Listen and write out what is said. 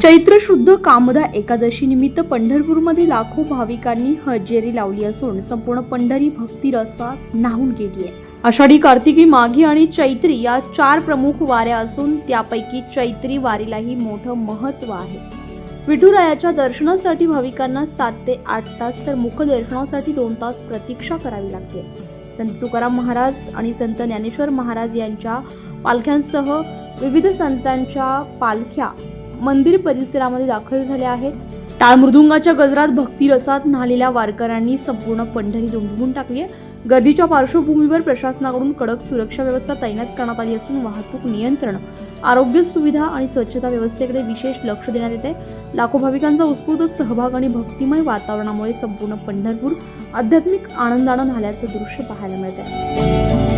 चैत्र शुद्ध कामदा एकादशी निमित्त पंढरपूरमध्ये लाखो भाविकांनी हजेरी लावली असून संपूर्ण पंढरी भक्ती रसात न्हावून गेली आहे. आषाढी कार्तिकी माघी आणि चैत्री या चार प्रमुख वाऱ्या असून त्यापैकी चैत्री वारीलाही मोठं महत्त्व आहे. विठुरायाच्या दर्शनासाठी भाविकांना सात ते आठ तास तर मुखदर्शनासाठी दोन तास प्रतीक्षा करावी लागते. संत तुकाराम महाराज आणि संत ज्ञानेश्वर महाराज यांच्या पालख्यांसह विविध संतांच्या पालख्या मंदिर परिसरामध्ये दाखल झाल्या आहेत. टाळ मृदुंगाच्या गजरात भक्तिरसात न्हालेल्या वारकऱ्यांनी संपूर्ण पंढरी दुमदुमून टाकली आहे. गर्दीच्या पार्श्वभूमीवर प्रशासनाकडून कडक सुरक्षा व्यवस्था तैनात करण्यात आली असून वाहतूक नियंत्रण आरोग्य सुविधा आणि स्वच्छता व्यवस्थेकडे विशेष लक्ष देण्यात येते. लाखो भाविकांचा उत्स्फूर्त सहभाग आणि भक्तिमय वातावरणामुळे संपूर्ण पंढरपूर आध्यात्मिक आनंदानं न्हाल्याचं दृश्य पाहायला मिळत आहे